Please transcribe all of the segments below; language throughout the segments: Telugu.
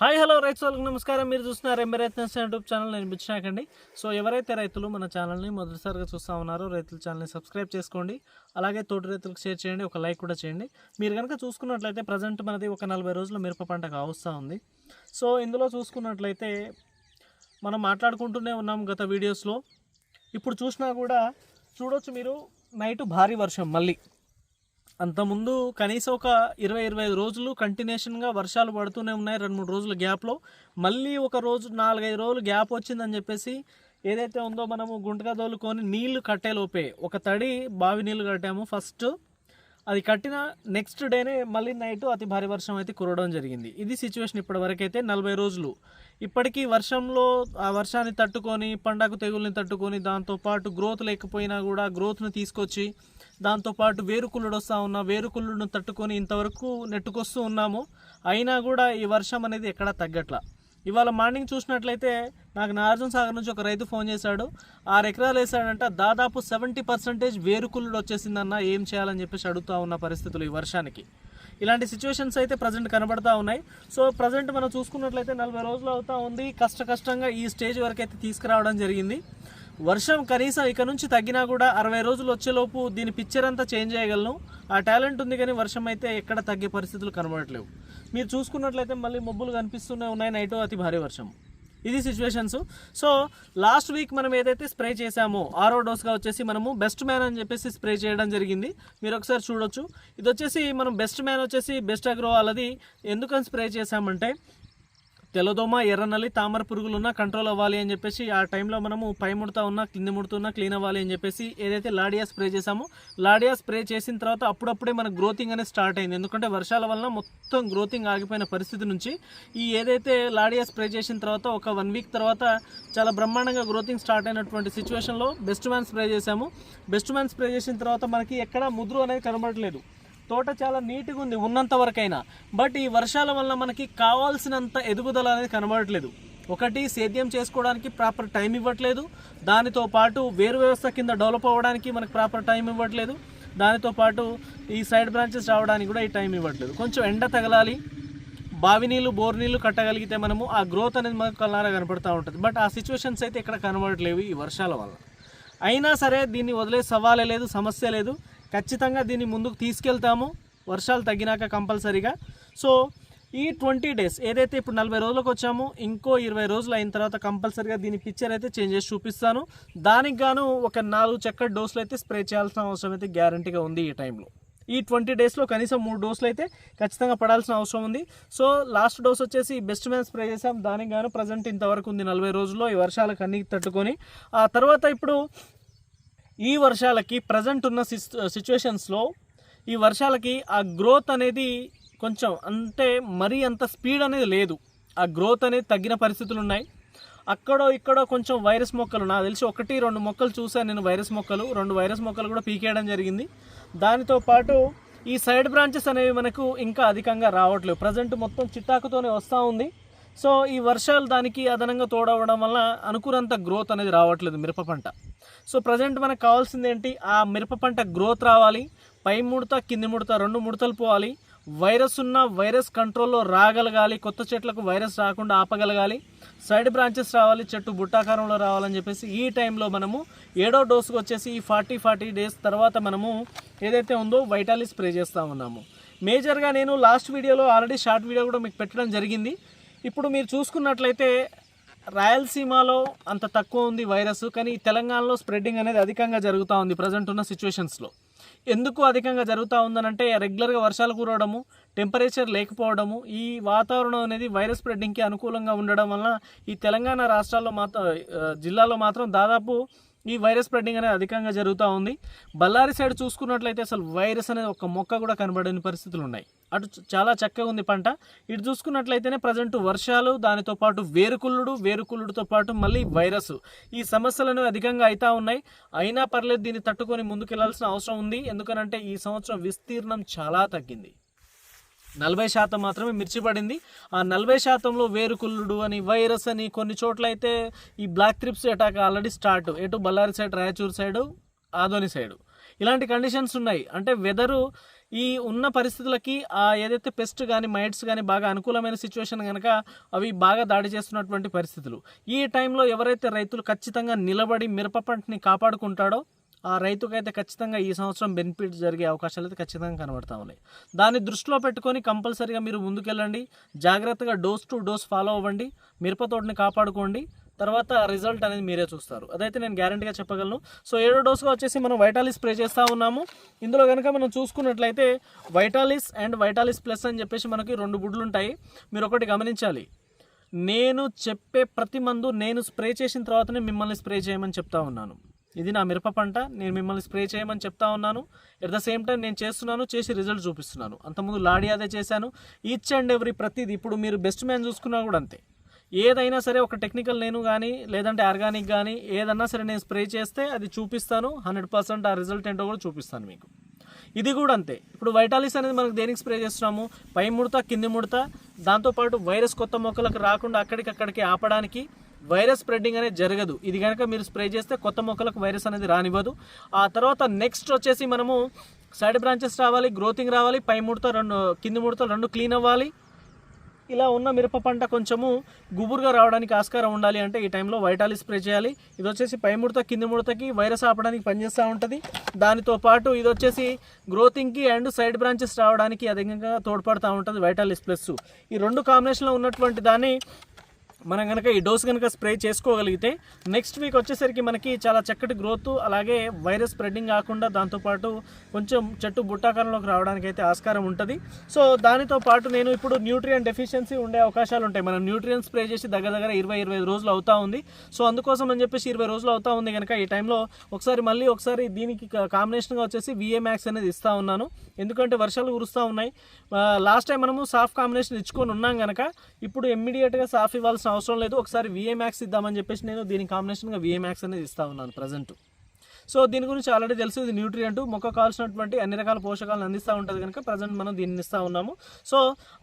హాయ్ హలో రైతు వాళ్ళకి నమస్కారం. మీరు చూస్తున్నారు ఎంబరైతన్స్ యూట్యూబ్ ఛానల్. నేను బిచ్చినాకండి సో ఎవరైతే రైతులు మన ఛానల్ని మొదటిసారిగా చూస్తూ ఉన్నారో రైతుల ఛానల్ని సబ్స్క్రైబ్ చేసుకోండి. అలాగే తోటి రైతులకు షేర్ చేయండి ఒక లైక్ కూడా చేయండి. మీరు కనుక చూసుకున్నట్లయితే ప్రజెంట్ మనది ఒక నలభై రోజుల మిరప పంట కావస్తూ ఉంది. సో ఇందులో చూసుకున్నట్లయితే మనం మాట్లాడుకుంటూనే ఉన్నాం గత వీడియోస్లో. ఇప్పుడు చూసినా కూడా చూడొచ్చు మీరు నైట్ భారీ వర్షం మళ్ళీ. అంతకుముందు కనీసం ఒక ఇరవై ఇరవై ఐదు రోజులు కంటిన్యూషన్గా వర్షాలు పడుతూనే ఉన్నాయి రెండు మూడు రోజుల గ్యాప్లో మళ్ళీ ఒక రోజు నాలుగైదు రోజులు గ్యాప్ వచ్చిందని చెప్పేసి ఏదైతే ఉందో మనము గుంటగా తోలుకొని నీళ్ళు కట్టేలోపే ఒక తడి బావి నీళ్ళు కట్టాము. ఫస్ట్ అది కట్టిన నెక్స్ట్ డేనే మళ్ళీ నైట్ అతి భారీ వర్షం అయితే కురవడం జరిగింది. ఇది సిచ్యువేషన్ ఇప్పటివరకైతే నలభై రోజులు. ఇప్పటికీ వర్షంలో ఆ వర్షాన్ని తట్టుకొని పండగ తెగుల్ని తట్టుకొని దాంతోపాటు గ్రోత్ లేకపోయినా కూడా గ్రోత్ను తీసుకొచ్చి దాంతోపాటు వేరుకుళ్ళుడు వస్తూ ఉన్న వేరుకుళ్ళును తట్టుకొని ఇంతవరకు నెట్టుకొస్తూ ఉన్నాము. అయినా కూడా ఈ వర్షం అనేది ఎక్కడా తగ్గట్లా. ఇవాళ మార్నింగ్ చూసినట్లయితే నాకు నాగార్జున సాగర్ నుంచి ఒక రైతు ఫోన్ చేశాడు. ఆరు ఎకరాలు వేసాడంట దాదాపు సెవెంటీ పర్సెంటేజ్ వేరుకుళ్ళుడు వచ్చేసిందన్న ఏం చేయాలని చెప్పేసి అడుగుతూ ఉన్న పరిస్థితులు ఈ వర్షానికి. ఇలాంటి సిచ్యువేషన్స్ అయితే ప్రజెంట్ కనబడతా ఉన్నాయి. సో ప్రజెంట్ మనం చూసుకున్నట్లయితే నలభై రోజులు అవుతా ఉంది. కష్ట కష్టంగా ఈ స్టేజ్ వరకు అయితే తీసుకురావడం జరిగింది. వర్షం కనీసం ఇక నుంచి తగ్గినా కూడా అరవై రోజులు వచ్చేలోపు దీని పిక్చర్ అంతా చేంజ్ చేయగలను. ఆ టాలెంట్ ఉంది కానీ వర్షం అయితే ఎక్కడ తగ్గే పరిస్థితులు కనబడట్లేవు. మీరు చూసుకున్నట్లయితే మళ్ళీ మబ్బులు కనిపిస్తూనే ఉన్నాయి. నైట్ అతి భారీ వర్షం. ఇది సిచ్యువేషన్స్ సో లాస్ట్ వీక్ మనం ఏదైతే స్ప్రే చేసామో ఆరో డోస్గా వచ్చేసి మనము బెస్ట్ మ్యాన్ అని చెప్పేసి స్ప్రే చేయడం జరిగింది. మీరు ఒకసారి చూడొచ్చు. ఇది వచ్చేసి మనం బెస్ట్ మ్యాన్ వచ్చేసి బెస్ట్ అగ్రో వాళ్ళది ఎందుకని స్ప్రే చేసామంటే తెల్లదోమ ఎర్రనల్లి తామర పురుగులు ఉన్నా కంట్రోల్ అవ్వాలి అని చెప్పేసి ఆ టైంలో మనము పై ముడత ఉన్నా కింది ముడత ఉన్నా క్లీన్ అవ్వాలి అని చెప్పేసి ఏదైతే లాడియా స్ప్రే చేసామో లాడియా స్ప్రే చేసిన తర్వాత అప్పుడప్పుడే మన గ్రోతింగ్ అనేది స్టార్ట్ అయింది. ఎందుకంటే వర్షాల వలన మొత్తం గ్రోతింగ్ ఆగిపోయిన పరిస్థితి నుంచి ఈ ఏదైతే లాడియా స్ప్రే చేసిన తర్వాత ఒక వన్ వీక్ తర్వాత చాలా బ్రహ్మాండంగా గ్రోతింగ్ స్టార్ట్ అయినటువంటి సిచ్యువేషన్లో బెస్ట్ మ్యాన్ స్ప్రే చేసాము బెస్ట్ మ్యాన్ స్ప్రే చేసిన తర్వాత మనకి ఎక్కడ ముద్రు అనేది కనబడట్లేదు. తోట చాలా నీట్గా ఉంది ఉన్నంత వరకైనా. బట్ ఈ వర్షాల వల్ల మనకి కావాల్సినంత ఎదుగుదల అనేది కనబడట్లేదు. ఒకటి సేద్యం చేసుకోవడానికి ప్రాపర్ టైం ఇవ్వట్లేదు. దానితో పాటు వేరు వ్యవస్థ కింద డెవలప్ అవ్వడానికి మనకు ప్రాపర్ టైం ఇవ్వట్లేదు. దానితో పాటు ఈ సైడ్ బ్రాంచెస్ రావడానికి కూడా ఈ టైం ఇవ్వట్లేదు. కొంచెం ఎండ తగలాలి బావి నీళ్ళు బోర్ నీళ్ళు కట్టగలిగితే మనము ఆ గ్రోత్ అనేది మనకు కళ్ళారా కనపడుతూ ఉంటుంది. బట్ ఆ సిచ్యువేషన్స్ అయితే ఇక్కడ కనబడట్లేవు ఈ వర్షాల వల్ల. అయినా సరే దీన్ని వదిలే సవాలే లేదు సమస్య లేదు. ఖచ్చితంగా దీన్ని ముందుకు తీసుకెళ్తాము. వర్షాలు తగ్గినాక కంపల్సరీగా. సో ఈ ట్వంటీ డేస్ ఏదైతే ఇప్పుడు నలభై రోజులకు వచ్చామో ఇంకో ఇరవై రోజులు అయిన తర్వాత కంపల్సరీగా దీని పిక్చర్ అయితే చేంజ్ చేసి చూపిస్తాను. దానికి గాను ఒక నాలుగు చక్కటి డోసులు అయితే స్ప్రే చేయాల్సిన అవసరం అయితే గ్యారంటీగా ఉంది ఈ టైంలో ఈ ట్వంటీ డేస్లో కనీసం మూడు డోసులు అయితే ఖచ్చితంగా పడాల్సిన అవసరం ఉంది. సో లాస్ట్ డోస్ వచ్చేసి బెస్ట్ మ్యాన్ స్ప్రే చేసాం దానికి గాను ప్రజెంట్ ఇంతవరకు ఉంది నలభై రోజుల్లో ఈ వర్షాలకు అన్ని తట్టుకొని. ఆ తర్వాత ఇప్పుడు ఈ వర్షాలకి ప్రజెంట్ ఉన్న సిచ్యువేషన్స్లో ఈ వర్షాలకి ఆ గ్రోత్ అనేది కొంచెం అంటే మరీ అంత స్పీడ్ అనేది లేదు. ఆ గ్రోత్ అనేది తగ్గిన పరిస్థితులు ఉన్నాయి. అక్కడో ఇక్కడో కొంచెం వైరస్ మొక్కలు నాకు తెలిసి ఒకటి రెండు మొక్కలు చూశాను నేను వైరస్ మొక్కలు. రెండు వైరస్ మొక్కలు కూడా పీకేయడం జరిగింది. దానితో పాటు ఈ సైడ్ బ్రాంచెస్ అనేవి మనకు ఇంకా అధికంగా రావట్లేవు ప్రజెంట్ మొత్తం చిట్టాకుతోనే వస్తూ ఉంది. సో ఈ వర్షాలు దానికి అదనంగా తోడవడం వల్ల అనుకున్నంత గ్రోత్ అనేది రావట్లేదు మిరప పంట. సో ప్రజెంట్ మనకు కావాల్సింది ఏంటి? ఆ మిరప పంట గ్రోత్ రావాలి పై ముడత కింది ముడత రెండు ముడతలు పోవాలి. వైరస్ ఉన్న వైరస్ కంట్రోల్లో రాగలగాలి కొత్త చెట్లకు వైరస్ రాకుండా ఆపగలగాలి. సైడ్ బ్రాంచెస్ రావాలి చెట్టు బుట్టాకారంలో రావాలని చెప్పేసి ఈ టైంలో మనము ఏడో డోసుకు వచ్చేసి ఈ ఫార్టీ ఫార్టీ డేస్ తర్వాత మనము ఏదైతే ఉందో వైటాలి స్ప్రే చేస్తూ ఉన్నాము. మేజర్గా నేను లాస్ట్ వీడియోలో ఆల్రెడీ షార్ట్ వీడియో కూడా మీకు పెట్టడం జరిగింది. ఇప్పుడు మీరు చూసుకున్నట్లయితే రాయలసీమలో అంత తక్కువ ఉంది వైరస్ కానీ తెలంగాణలో స్ప్రెడ్డింగ్ అనేది అధికంగా జరుగుతూ ఉంది ప్రజెంట్ ఉన్న సిచ్యువేషన్స్లో ఎందుకు అధికంగా జరుగుతూ ఉందనంటే రెగ్యులర్గా వర్షాలు కురవడము టెంపరేచర్ లేకపోవడము ఈ వాతావరణం అనేది వైరస్ స్ప్రెడ్డింగ్కి అనుకూలంగా ఉండడం వలన ఈ తెలంగాణ రాష్ట్రాల్లో మాత్రం జిల్లాలో మాత్రం దాదాపు ఈ వైరస్ స్ప్రెడ్డింగ్ అనేది అధికంగా జరుగుతూ ఉంది. బళ్ళారి సైడ్ చూసుకున్నట్లయితే అసలు వైరస్ అనేది ఒక మొక్క కూడా కనబడని పరిస్థితులు ఉన్నాయి. అటు చాలా చక్కగా ఉంది పంట. ఇటు చూసుకున్నట్లయితేనే ప్రజెంట్ వర్షాలు దానితో పాటు వేరుకుళ్ళుడు వేరుకుళ్ళుడితో పాటు మళ్ళీ వైరస్. ఈ సమస్యలు అధికంగా అవుతా ఉన్నాయి. అయినా పర్లేదు దీన్ని తట్టుకొని ముందుకెళ్ళాల్సిన అవసరం ఉంది. ఎందుకనంటే ఈ సంవత్సరం విస్తీర్ణం చాలా తగ్గింది. నలభై శాతం మాత్రమే మిర్చి పడింది. ఆ నలభై శాతంలో వేరుకుల్లుడు అని వైరస్ అని కొన్ని చోట్ల అయితే ఈ black thrips attack already start. ఎటు Ballari side Raichur side Adoni side. ఇలాంటి కండిషన్స్ ఉన్నాయి. అంటే వెదరు ఈ ఉన్న పరిస్థితులకి ఆ ఏదైతే పెస్ట్ కానీ మైట్స్ కానీ బాగా అనుకూలమైన సిచ్యువేషన్ కనుక అవి బాగా దాడి చేస్తున్నటువంటి పరిస్థితులు. ఈ టైంలో ఎవరైతే రైతులు ఖచ్చితంగా నిలబడి మిరప పంటని కాపాడుకుంటాడో రైతుకైతే ఖచ్చితంగా ఈ సంవత్సరం బెనిఫిట్ జరిగే అవకాశాలు అయితే ఖచ్చితంగా కనబడతా ఉన్నాయి. దాన్ని దృష్టిలో పెట్టుకొని కంపల్సరీగా మీరు ముందుకెళ్ళండి. జాగ్రత్తగా డోస్ టు డోస్ ఫాలో అవ్వండి. మిరప తోటని కాపాడుకోండి. తర్వాత రిజల్ట్ అనేది మీరే చూస్తారు. అదైతే నేను గ్యారంటీగా చెప్పగలను. సో ఏడో డోస్గా వచ్చేసి మనం వైటాలిస్ స్ప్రే చేస్తూ ఉన్నాము. ఇందులో కనుక మనం చూసుకున్నట్లయితే వైటాలిస్ అండ్ వైటాలిస్ ప్లస్ అని చెప్పేసి మనకి రెండు బుడ్లు ఉంటాయి మీరు ఒకటి గమనించాలి. నేను చెప్పే ప్రతి మందు నేను స్ప్రే చేసిన తర్వాతనే మిమ్మల్ని స్ప్రే చేయమని చెప్తా ఉన్నాను. ఇది నా మిరప పంట నేను మిమ్మల్ని స్ప్రే చేయమని చెప్తా ఉన్నాను. ఎట్ ద సేమ్ టైం నేను చేస్తున్నాను చేసి రిజల్ట్ చూపిస్తున్నాను. అంతకుముందు లాడీ అదే చేశాను. ఈచ్ అండ్ ఎవ్రీ ప్రతిదీ ఇప్పుడు మీరు బెస్ట్ మ్యాన్ చూసుకున్నా కూడా అంతే. ఏదైనా సరే ఒక టెక్నికల్ నేను కానీ లేదంటే ఆర్గానిక్ కానీ ఏదన్నా సరే నేను స్ప్రే చేస్తే అది చూపిస్తాను. హండ్రెడ్ పర్సెంట్ ఆ రిజల్ట్ ఏంటో కూడా చూపిస్తాను మీకు. ఇది కూడా అంతే. ఇప్పుడు వైటాలిస్ అనేది మనకు దేనికి స్ప్రే చేస్తున్నాము? పై ముడత కింది ముడత. దాంతోపాటు వైరస్ కొత్త మొక్కలకు రాకుండా అక్కడికక్కడికి ఆపడానికి వైరస్ స్ప్రెడ్డింగ్ అనేది జరగదు. ఇది కనుక మీరు స్ప్రే చేస్తే కొత్త మొక్కలకు వైరస్ అనేది రానివ్వదు. ఆ తర్వాత నెక్స్ట్ వచ్చేసి మనము సైడ్ బ్రాంచెస్ రావాలి గ్రోతింగ్ రావాలి పై ముడత రెండు కింది ముడత రెండు క్లీన్ అవ్వాలి. ఇలా ఉన్న మిరప పంట కొంచెము గుబురుగా రావడానికి ఆస్కారం ఉండాలి అంటే ఈ టైంలో వైటాలి స్ప్రే చేయాలి. ఇది వచ్చేసి పై ముడత కింది ముడతకి వైరస్ ఆపడానికి పనిచేస్తూ ఉంటుంది. దానితో పాటు ఇది వచ్చేసి గ్రోతింగ్కి అండ్ సైడ్ బ్రాంచెస్ రావడానికి అధికంగా తోడ్పడుతూ ఉంటుంది వైటాలిస్ ప్లస్. ఈ రెండు కాంబినేషన్లో ఉన్నటువంటి దాన్ని మనం కనుక ఈ డోస్ కనుక స్ప్రే చేసుకోగలిగితే నెక్స్ట్ వీక్ వచ్చేసరికి మనకి చాలా చక్కటి గ్రోత్ అలాగే వైరస్ స్ప్రెడ్డింగ్ కాకుండా దాంతోపాటు కొంచెం చెట్టు బుట్టాకారంలోకి రావడానికి అయితే ఆస్కారం ఉంటుంది. సో దానితో పాటు నేను ఇప్పుడు న్యూట్రియన్ డెఫిషియన్సీ ఉండే అవకాశాలు ఉంటాయి. మనం న్యూట్రియన్ స్ప్రే చేసి దగ్గర దగ్గర ఇరవై ఇరవై రోజులు అవుతా ఉంది. సో అందుకోసం అని చెప్పేసి ఇరవై రోజులు అవుతా ఉంది కనుక ఈ టైంలో ఒకసారి మళ్ళీ ఒకసారి దీనికి కాంబినేషన్గా వచ్చేసి విఏ మ్యాక్స్ అనేది ఇస్తూ ఉన్నాను. ఎందుకంటే వర్షాలు కురుస్తూ ఉన్నాయి. లాస్ట్ టైం మనము సాఫ్ కాంబినేషన్ ఇచ్చుకొని ఉన్నాం కనుక ఇప్పుడు ఇమ్మీడియట్గా సాఫ్ ఇవ్వాల్సిన అవసరం లేదు. ఒకసారి విఏ మ్యాక్స్ ఇద్దామని చెప్పేసి నేను దీని కాంబినేషన్గా విఏ మ్యాక్స్ అనేది ఇస్తా ఉన్నాను ప్రజెంట్ సో దీని గురించి ఆల్రెడీ తెలుసు. ఇది న్యూట్రియంట్ మొక్క కావాల్సినటువంటి అన్ని రకాల పోషకాలను అందిస్తూ ఉంటుంది కనుక ప్రజెంట్ మనం దీన్ని ఇస్తూ ఉన్నాము. సో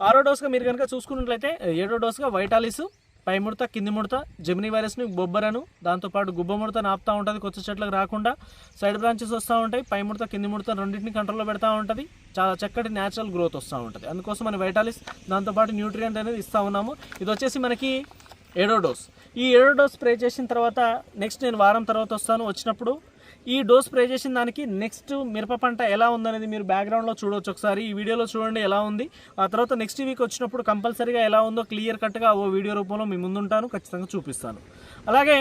ఆరో డోస్గా మీరు కనుక చూసుకున్నట్లయితే ఏడో డోస్గా వైటాలిస్ పై ముడత కింది ముడత జెమినీ వైరస్ని బొబ్బరను దాంతోపాటు గుబ్బ ముడత నాపుతూ ఉంటుంది కొత్త చెట్లకు రాకుండా. సైడ్ బ్రాంచెస్ వస్తూ ఉంటాయి. పై ముడత కింది ముడత రెండింటిని కంట్రోల్లో పెడతా ఉంటుంది. చాలా చక్కటి న్యాచురల్ గ్రోత్ వస్తూ ఉంటుంది. అందుకోసం మన వైటాలిస్ దాంతోపాటు న్యూట్రియంట్ అనేది ఇస్తూ ఉన్నాము. ఇది వచ్చేసి మనకి ఏడో డోస్. ఈ ఏడో డోస్ స్ప్రే చేసిన తర్వాత నెక్స్ట్ నేను వారం తర్వాత వస్తాను. వచ్చినప్పుడు ఈ డోస్ స్ప్రే చేసిన దానికి నెక్స్ట్ మిరప పంట ఎలా ఉందనేది మీరు బ్యాక్గ్రౌండ్లో చూడవచ్చు ఒకసారి. ఈ వీడియోలో చూడండి ఎలా ఉంది. ఆ తర్వాత నెక్స్ట్ వీక్ వచ్చినప్పుడు కంపల్సరీగా ఎలా ఉందో క్లియర్ కట్గా ఓ వీడియో రూపంలో మీ ముందుంటాను ఖచ్చితంగా చూపిస్తాను. అలాగే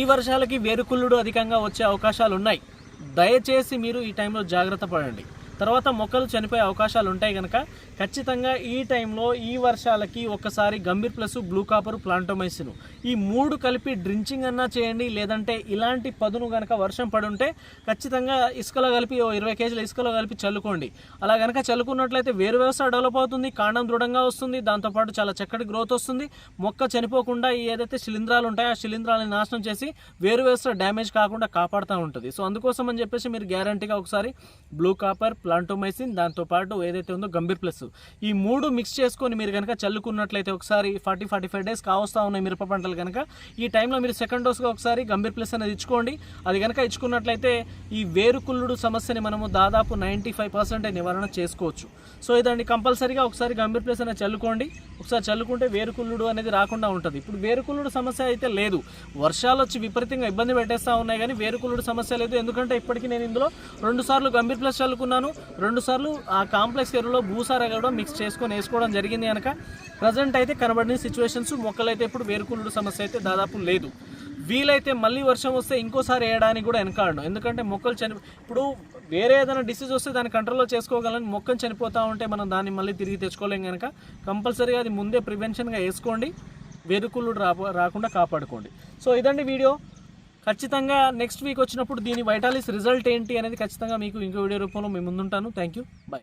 ఈ వర్షాలకి వేరుకుళ్ళుడు అధికంగా వచ్చే అవకాశాలు ఉన్నాయి దయచేసి మీరు ఈ టైంలో జాగ్రత్త పడండి. తర్వాత మొక్కలు చనిపోయే అవకాశాలు ఉంటాయి కనుక ఖచ్చితంగా ఈ టైంలో ఈ వర్షాలకి ఒకసారి గంభీర్ ప్లస్ బ్లూ కాపర్ ప్లాంటోమైసిన్. ఈ మూడు కలిపి డ్రించింగ్ అన్నా చేయండి లేదంటే ఇలాంటి పదును కనుక వర్షం పడుంటే ఖచ్చితంగా ఇసుకలో కలిపి ఓ ఇరవై కేజీల ఇసుకలో కలిపి చల్లుకోండి. అలా కనుక చల్లుకున్నట్లయితే వేరు వ్యవస్థ డెవలప్ అవుతుంది కాండం దృఢంగా వస్తుంది దాంతోపాటు చాలా చక్కటి గ్రోత్ వస్తుంది. మొక్క చనిపోకుండా ఏదైతే శిలీంధ్రాలు ఉంటాయో ఆ శిలీంధ్రాలని నాశనం చేసి వేరు వ్యవస్థ డ్యామేజ్ కాకుండా కాపాడుతూ ఉంటుంది. సో అందుకోసం అని చెప్పేసి మీరు గ్యారంటీగా ఒకసారి బ్లూ కాపర్ ప్లాంటోమైసిన్ దాంతోపాటు ఏదైతే ఉందో గంభీర్ ప్లస్. ఈ మూడు మిక్స్ చేసుకొని మీరు కనుక చల్లుకున్నట్లయితే ఒకసారి ఫార్టీ ఫార్టీ ఫైవ్ డేస్ కావస్తా ఉన్నాయి మిరప పంటలు కనుక ఈ టైంలో మీరు సెకండ్ డోస్గా ఒకసారి గంభీర్ ప్లస్ అనేది ఇచ్చుకోండి. అది కనుక ఇచ్చుకున్నట్లయితే ఈ వేరుకుల్లుడు సమస్యని మనము దాదాపు నైంటీ ఫైవ్ పర్సెంట్ నివారణ చేసుకోవచ్చు. సో ఇదండి కంపల్సరీగా ఒకసారి గంభీర్ ప్లస్ అనేది చల్లుకోండి. ఒకసారి చల్లుకుంటే వేరుకుల్లుడు అనేది రాకుండా ఉంటుంది. ఇప్పుడు వేరుకుల్లుడు సమస్య అయితే లేదు. వర్షాలు వచ్చి విపరీతంగా ఇబ్బంది పెట్టేస్తూ ఉన్నాయి కానీ వేరుకుల్లుడు సమస్య లేదు. ఎందుకంటే ఇప్పటికీ నేను ఇందులో రెండు సార్లు గంభీర్ ప్లస్ చల్లుకున్నాను. రెండు సార్లు ఆ కాంప్లెక్స్ ఎరువులో భూసార కూడా మిక్స్ చేసుకొని వేసుకోవడం జరిగింది కనుక ప్రజెంట్ అయితే కనబడిన సిచ్యువేషన్స్ మొక్కలైతే ఇప్పుడు వేరుకుళ్ళు సమస్య అయితే దాదాపు లేదు. వీలైతే మళ్ళీ వర్షం వస్తే ఇంకోసారి వేయడానికి కూడా వెనకాడను. ఎందుకంటే మొక్కలు చని ఇప్పుడు వేరే ఏదైనా డిసీజ్ వస్తే దాన్ని కంట్రోల్లో చేసుకోగలని మొక్కలు చనిపోతూ ఉంటే మనం దాన్ని మళ్ళీ తిరిగి తెచ్చుకోలేం కనుక కంపల్సరీగా అది ముందే ప్రివెన్షన్గా వేసుకోండి. వేరుకుళ్ళు రాకుండా కాపాడుకోండి. సో ఇదండి వీడియో ఖచ్చితంగా నెక్స్ట్ వీక్ వచ్చినప్పుడు దీని వైటాలిస్ రిజల్ట్ ఏంటి అనేది ఖచ్చితంగా మీకు ఇంకో వీడియో రూపంలో మేము ముందుంటాను. Thank you bye